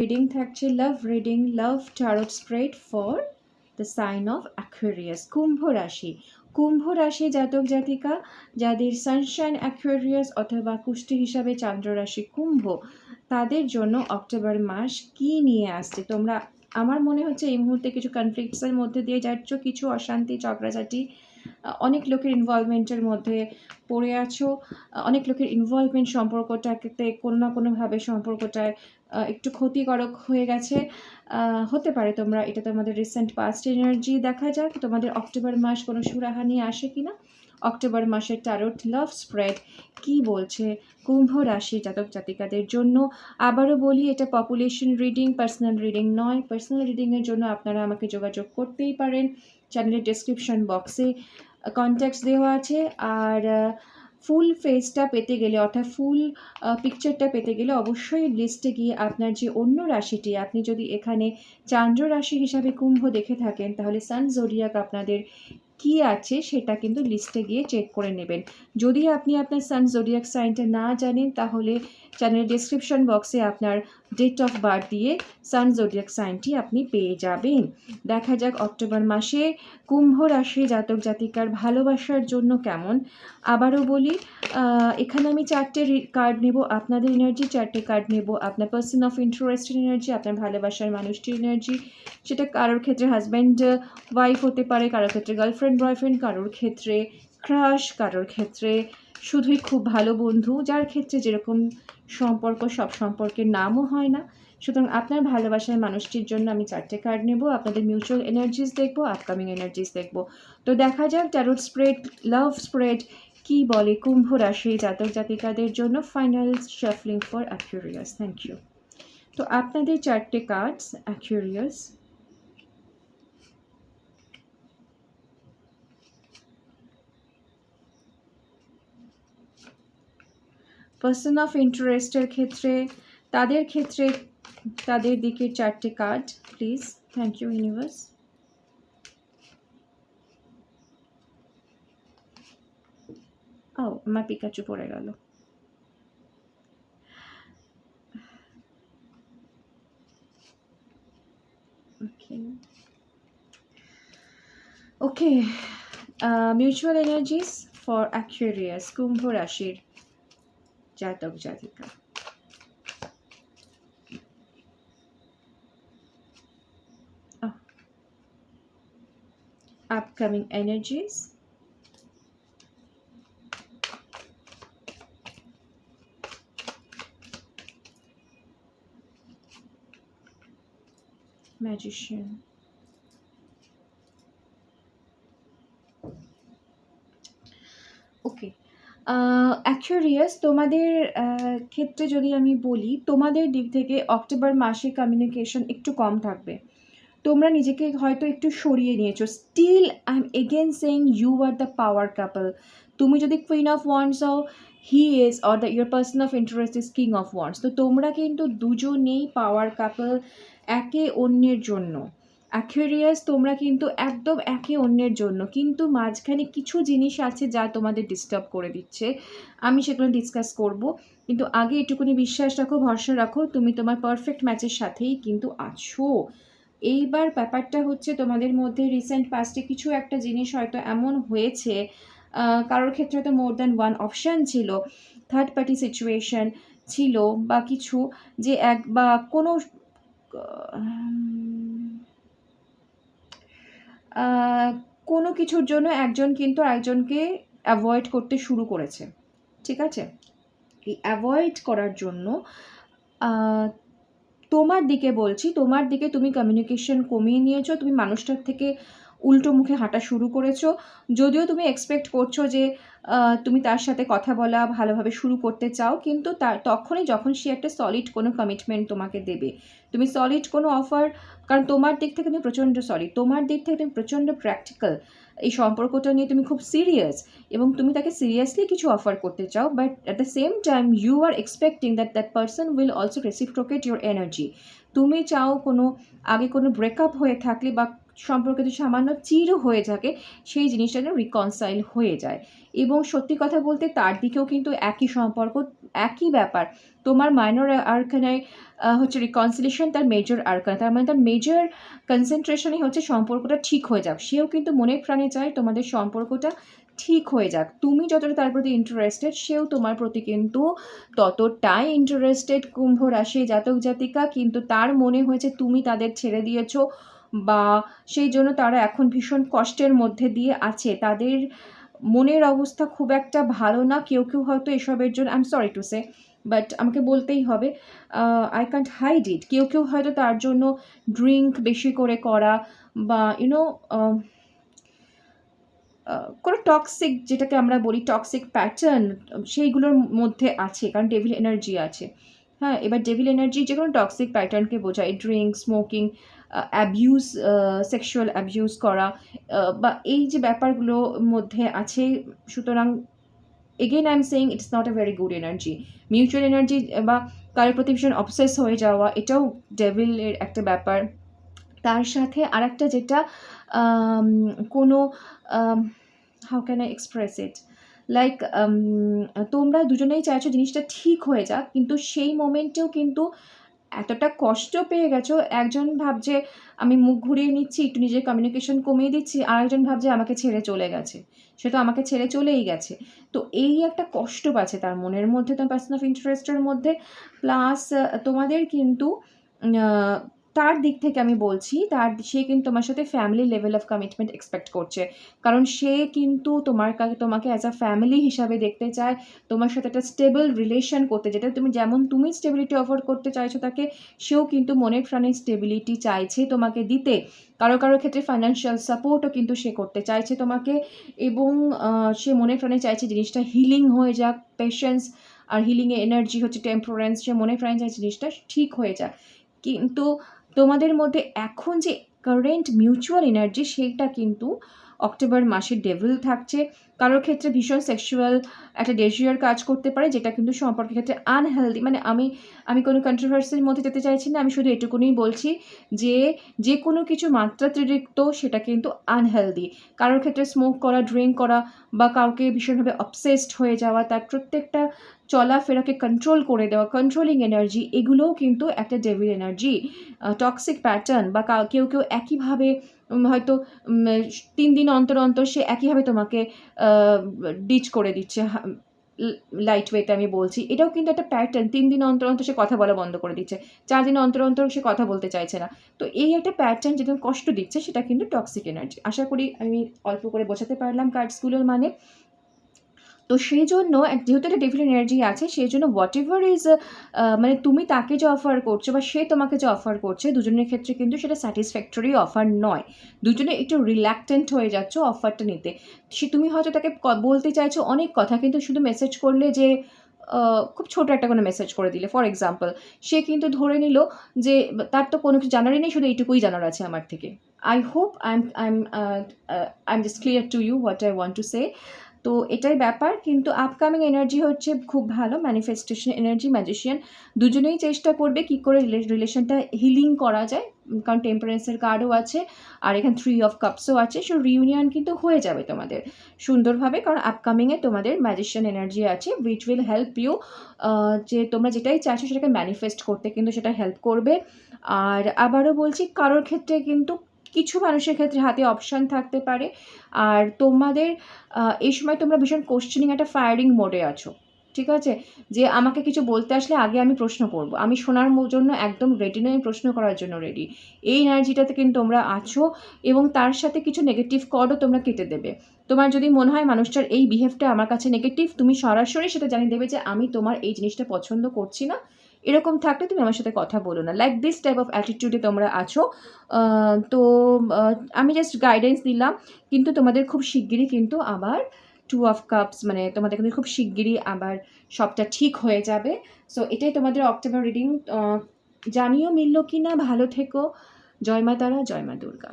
Reading থাকছে love reading love tarot spread for the sign of Aquarius কুম্ভ রাশি। কুম্ভ রাশি জাতক জাতিকা যাদের সানশাইন অ্যাকুয়ারিয়াস অথবা কুষ্টি হিসাবে চন্দ্র রাশি কুম্ভ তাদের জন্য অক্টোবর মাস কি নিয়ে আসছে? তোমরা আমার মনে হচ্ছে এই মুহূর্তে কিছু কনফ্লিক্টসের মধ্যে দিয়ে যাচ্ছ কিছু অশান্তি আহ, অনেক লোকের ইনভলভমেন্টের মধ্যে পড়ে আছো। অনেক লোকের ইনভলভমেন্ট সম্পর্কটাতে কোনো না কোনোভাবে সম্পর্কটায় একটু ক্ষতিকারক হয়ে গেছে। হতে পারে তোমরা, এটা তোমাদের রিসেন্ট পাস্ট এনার্জি দেখা যাক, তোমাদের অক্টোবর মাস কোনো সুরাহানি আসে কিনা? অক্টোবর মাসের টারট লাভ স্প্রেড কি বলছে? কুম্ভ রাশি জাতক জাতিকাদের জন্য। আবারও বলি, এটা পপুলেশন রিডিং পার্সোনাল রিডিং নয়। পার্সোনাল রিডিংয়ের জন্য আপনারা আমাকে যোগাযোগ করতেই পারেন। চ্যানেলের ডেসক্রিপশন বক্সে কন্ট্যাক্টস দেওয়া আছে। আর ফুল ফেসটা পেতে গেলে, অর্থাৎ ফুল পিকচারটা পেতে গেলে অবশ্যই লিস্টে গিয়ে আপনার যে অন্য রাশিটি, আপনি যদি এখানে চান্দ্র রাশি হিসাবে কুম্ভ দেখে থাকেন, তাহলে সান জোডিয়াক আপনাদের কি আছে সেটা কিন্তু লিস্টে গিয়ে চেক করে নেবেন। যদি আপনি আপনার সান জোডিয়াক সাইনটা না জানেন, তাহলে চ্যানেলের ডিসক্রিপশন বক্সে আপনার ডেট অফ বার্থ দিয়ে সান জোডিয়াক সাইনটি আপনি পেয়ে যাবেন। দেখা যাক অক্টোবর মাসে কুম্ভ রাশি জাতক জাতিকার ভালোবাসার জন্য কেমন। আবারও বলি এখানে আমি চারটে কার্ড নেব। আপনাদের এনার্জি চারটে কার্ড নেব। আপনার পার্সন অফ ইন্টারেস্টের এনার্জি আপনার ভালোবাসার মানুষটির এনার্জি সেটা কারোর ক্ষেত্রে হাজব্যান্ড ওয়াইফ হতে পারে, কারোর ক্ষেত্রে গার্লফ্রেন্ড বয়ফ্রেন্ড কারোর ক্ষেত্রে ক্রাশ কারোর ক্ষেত্রে, শুধুই খুব ভালো বন্ধু, যার ক্ষেত্রে যেরকম সম্পর্ক, সব সম্পর্কের নামও হয় না। সুতরাং আপনার ভালোবাসার মানুষটির জন্য আমি চারটে কার্ড নেব, আপনাদের মিউচুয়াল এনার্জিস দেখব আপকামিং এনার্জিস দেখব। তো দেখা যাক ট্যারোট স্প্রেড লাভ স্প্রেড কি বলে কুম্ভ রাশি জাতক জাতিকাদের জন্য final shuffling for Aquarius thank you তো আপনাদের চারটে কার্ডস অ্যাকিউরিয়াস পার্সন অফ ইন্টারেস্টের ক্ষেত্রে, তাদের ক্ষেত্রে, তাদের দিকে চারটে card please thank you universe ও আমার পিকাচু পড়ে গেল। Okay okay mutual energies for Aquarius কুম্ভ রাশির जातक जातिका ah. upcoming energies. Magician. অ্যাকচুয়ালিয়াস তোমাদের ক্ষেত্রে যদি আমি বলি, তোমাদের দিক থেকে অক্টোবর মাসে কমিউনিকেশন একটু কম থাকবে। তোমরা নিজেকে হয়তো একটু সরিয়ে নিয়েছো। Still I am again saying you are the power couple তুমি যদি কুইন অফ ওয়ান্স হও he is or the your person of interest is king of wands তো তোমরা কিন্তু দুজনেই পাওয়ার কাপল একে অন্যের জন্য। অ্যাকুয়ারিয়াস তোমরা কিন্তু একদম একে অন্যের জন্য। কিন্তু মাঝখানে কিছু জিনিস আছে যা তোমাদের ডিস্টার্ব করে দিচ্ছে। আমি সেগুলো ডিসকাস করব। কিন্তু আগে এটুকুনি বিশ্বাস রাখো, ভরসা রাখো, তুমি তোমার পারফেক্ট ম্যাচের সাথেই কিন্তু আছো। এইবার ব্যাপারটা হচ্ছে তোমাদের মধ্যে রিসেন্ট পাস্টে কিছু একটা জিনিস হয়তো এমন হয়েছে কারোর ক্ষেত্রে তো মোর দ্যান ওয়ান অপশান ছিল থার্ড পার্টি সিচুয়েশন ছিল বা কিছু যে এক বা কোনো কোনো কিছুর জন্য একজন কিন্তু একজনকে অ্যাভয়েড করতে শুরু করেছে। ঠিক আছে? এই অ্যাভয়েড করার জন্য তোমার দিকে বলছি, তোমার দিকে তুমি কমিউনিকেশন কমিয়ে নিয়েছো, তুমি মানুষটার থেকে উল্টো মুখে হাঁটা শুরু করেছ। যদিও তুমি এক্সপেক্ট করছ যে তুমি তার সাথে কথা বলা, ভালোভাবে শুরু করতে চাও, কিন্তু তার, তখনই যখন সে একটা সলিড কোনো কমিটমেন্ট তোমাকে দেবে। তুমি সলিড কোনো অফার কারণ তোমার দিক থেকে তুমি প্রচণ্ড সরি তোমার দিক থেকে তুমি প্রচণ্ড প্র্যাকটিক্যাল এই সম্পর্কটা নিয়ে তুমি খুব সিরিয়াস এবং তুমি তাকে সিরিয়াসলি কিছু অফার করতে চাও but at the same time you are expecting that that person will also reciprocate your energy তুমি চাও কোনো, আগে কোনো ব্রেকআপ হয়ে থাকলে বা সম্পর্ক যদি সামান্য চির হয়ে থাকে, সেই জিনিসটা যেন রিকনসাইল হয়ে যায়। এবং সত্যি কথা বলতে তার দিকেও কিন্তু একই সম্পর্ক, একই ব্যাপার। তোমার মাইনর আরকানায় হচ্ছে রিকনসিলেশন তার মেজর আরকানা তার মানে তার মেজর কনসেন্ট্রেশনই হচ্ছে সম্পর্কটা ঠিক হয়ে যাক। সেও কিন্তু মনে প্রাণে চায় তোমাদের সম্পর্কটা ঠিক হয়ে যাক। তুমি যতটা তার প্রতি ইন্টারেস্টেড সেও তোমার প্রতি কিন্তু ততটাই ইন্টারেস্টেড কুম্ভ রাশি জাতক জাতিকা কিন্তু তার মনে হয়েছে, তুমি তাদের ছেড়ে দিয়েছ। বা সেই জন্য তারা এখন ভীষণ কষ্টের মধ্যে দিয়ে আছে। তাদের মনের অবস্থা খুব একটা ভালো না। কেউ কেউ হয়তো এসবের জন্য I am sorry to say but আমাকে বলতেই হবে আই ক্যান্ট হাইড ইট কেউ কেউ হয়তো তার জন্য ড্রিঙ্ক বেশি করে করা বা ইউনো কোনো টক্সিক যেটাকে আমরা বলি টক্সিক প্যাটার্ন সেইগুলোর মধ্যে আছে, কারণ ডেভিল এনার্জি আছে। হ্যাঁ এবার ডেভিল এনার্জি যে কোনো টক্সিক প্যাটার্নকে বোঝায় drink smoking abuse sexual abuse করা বা এই যে ব্যাপারগুলোর মধ্যে আছে, সুতরাং again I am saying it's not a very good energy mutual energy বা কারোর প্রতি ভীষণ অবসেস হয়ে যাওয়া, এটাও ডেভিলের একটা ব্যাপার। তার সাথে আর একটা যেটা কোনো how can I express it like তোমরা দুজনেই চাইছো জিনিসটা ঠিক হয়ে যাক, কিন্তু সেই মোমেন্টেও কিন্তু এতটা কষ্ট পেয়ে গেছো, একজন ভাবছে আমি মুখ ঘুরিয়ে নিচ্ছি, একটু নিজের কমিউনিকেশন কমিয়ে দিচ্ছি, আরেকজন ভাবছে আমাকে ছেড়ে চলে গেছে। সে তো আমাকে ছেড়ে চলেই গেছে। তো এই একটা কষ্ট পাচ্ছে তার মনের মধ্যে তোমার পার্সন অফ ইন্টারেস্টের মধ্যে। প্লাস তোমাদের কিন্তু তার দিক থেকে আমি বলছি, তার সে কিন্তু তোমার সাথে family level of commitment expect করছে। কারণ সে কিন্তু তোমার কাছে তোমাকে অ্যাজ আ ফ্যামিলি হিসাবে দেখতে চায়, তোমার সাথে একটা স্টেবল রিলেশন করতে, যেটা তুমি, যেমন তুমি স্টেবিলিটি অফার করতে চাইছো তাকে, সেও কিন্তু মনের প্রাণে স্টেবিলিটি চাইছে তোমাকে দিতে। কারও কারও ক্ষেত্রে ফাইন্যান্সিয়াল সাপোর্টও কিন্তু সে করতে চাইছে তোমাকে, এবং সে মনে প্রাণে চাইছে জিনিসটা হিলিং হয়ে যাক পেশেন্স আর হিলিংয়ে এনার্জি হচ্ছে টেম্পোরেন্স সে মনে প্রাণে চাইছে জিনিসটা ঠিক হয়ে যাক। কিন্তু তোমাদের মধ্যে এখন যে কারেন্ট মিউচুয়াল এনার্জি সেইটা কিন্তু অক্টোবর মাসে ডেভিল থাকছে। কারোর ক্ষেত্রে ভীষণ সেক্সুয়াল একটা ডেজিয়ার কাজ করতে পারে, যেটা কিন্তু সম্পর্কের ক্ষেত্রে আনহেলদি মানে আমি আমি কোনো কন্ট্রোভার্সির মধ্যে যেতে চাইছি না, আমি শুধু এটুকুনি বলছি যে যে কোনো কিছু মাত্রাতিরিক্ত সেটা কিন্তু আনহেলদি কারোর ক্ষেত্রে স্মোক করা ড্রিঙ্ক করা বা কাউকে ভীষণভাবে অবসেসড হয়ে যাওয়া, তার প্রত্যেকটা চলাফেরাকে কন্ট্রোল করে দেওয়া কন্ট্রোলিং এনার্জি এগুলোও কিন্তু একটা ডেভিল এনার্জি টক্সিক প্যাটার্ন বা কাউ- কেউ কেউ একইভাবে হয়তো তিন দিন অন্তর অন্তর সে একইভাবে তোমাকে ডিচ করে দিচ্ছে লাইট ওয়েটে আমি বলছি। এটাও কিন্তু একটা প্যাটার্ন তিন দিন অন্তর অন্তর সে কথা বলা বন্ধ করে দিচ্ছে, চার দিন অন্তর অন্তর সে কথা বলতে চাইছে না। তো এই একটা প্যাটার্ন যেটা কষ্ট দিচ্ছে, সেটা কিন্তু টক্সিক এনার্জি আশা করি আমি অল্প করে বোঝাতে পারলাম কার্ডসগুলোর মানে। তো সেই জন্য যেহেতু একটা ডিফারেন্ট এনার্জি আছে সেই জন্য হোয়াট এভার ইজ মানে তুমি তাকে যে অফার করছ বা সে তোমাকে যে অফার করছে, দুজনের ক্ষেত্রে কিন্তু সেটা স্যাটিসফ্যাক্টরি অফার নয়। দুজনে একটু রিল্যাক্টেন্ট হয়ে যাচ্ছ অফারটা নিতে। সে তুমি হয়তো তাকে বলতে চাইছো অনেক কথা, কিন্তু শুধু মেসেজ করলে যে খুব ছোট একটা কোনো মেসেজ করে দিলে। ফর এক্সাম্পল সে কিন্তু ধরে নিল যে, তার তো কোনো কিছু জানারই নেই, শুধু এইটুকুই জানার আছে আমার থেকে। I hope I am I am I am just clear to you what I want to say তো এটাই ব্যাপার। কিন্তু আপকামিং এনার্জি হচ্ছে খুব ভালো ম্যানিফেস্টেশন এনার্জি ম্যাজিশিয়ান দুজনেই চেষ্টা করবে কি করে রিলেশনটা হিলিং করা যায়। কারণ টেম্পারেন্সের কার্ডও আছে, আর এখানে থ্রি অফ কাপসও আছে। সো রিউনিয়ন কিন্তু হয়ে যাবে তোমাদের সুন্দরভাবে। কারণ আপকামিংয়ে তোমাদের ম্যাজিশিয়ান এনার্জি আছে উইচ উইল হেল্প ইউ যে তোমরা যেটাই চাইছো সেটাকে ম্যানিফেস্ট করতে কিন্তু সেটা হেল্প করবে। আর আবারও বলছি, কারোর ক্ষেত্রে কিন্তু কিছু মানুষের ক্ষেত্রে হাতে অপশান থাকতে পারে। আর তোমাদের এই সময় তোমরা ভীষণ কোশ্চেনিং একটা ফায়ারিং মোডে আছো, ঠিক আছে? যে আমাকে কিছু বলতে আসলে আগে আমি প্রশ্ন করব। আমি শোনার জন্য একদম রেডি নয় প্রশ্ন করার জন্য রেডি এই এনার্জিটাতে কিন্তু তোমরা আছো এবং তার সাথে কিছু নেগেটিভ কর্ডও তোমরা কেটে দেবে। তোমার যদি মনে হয় মানুষটার এই বিহেভটা আমার কাছে নেগেটিভ তুমি সরাসরি সেটা জানিয়ে দেবে যে আমি তোমার এই জিনিসটা পছন্দ করছি না। এরকম থাকলে তুমি আমার সাথে কথা বলো না। লাইক দিস টাইপ অফ অ্যাটিটিউডে তোমরা আছো। তো আমি জাস্ট গাইডেন্স দিলাম কিন্তু তোমাদের খুব শিগগিরই কিন্তু আবার টু অফ কাপস মানে তোমাদের কিন্তু খুব শিগগিরই আবার সবটা ঠিক হয়ে যাবে। সো এটাই তোমাদের অক্টোবর রিডিং জানিও মিললো কি না ভালো থেকো। জয় মা তারা, জয় মা দুর্গা।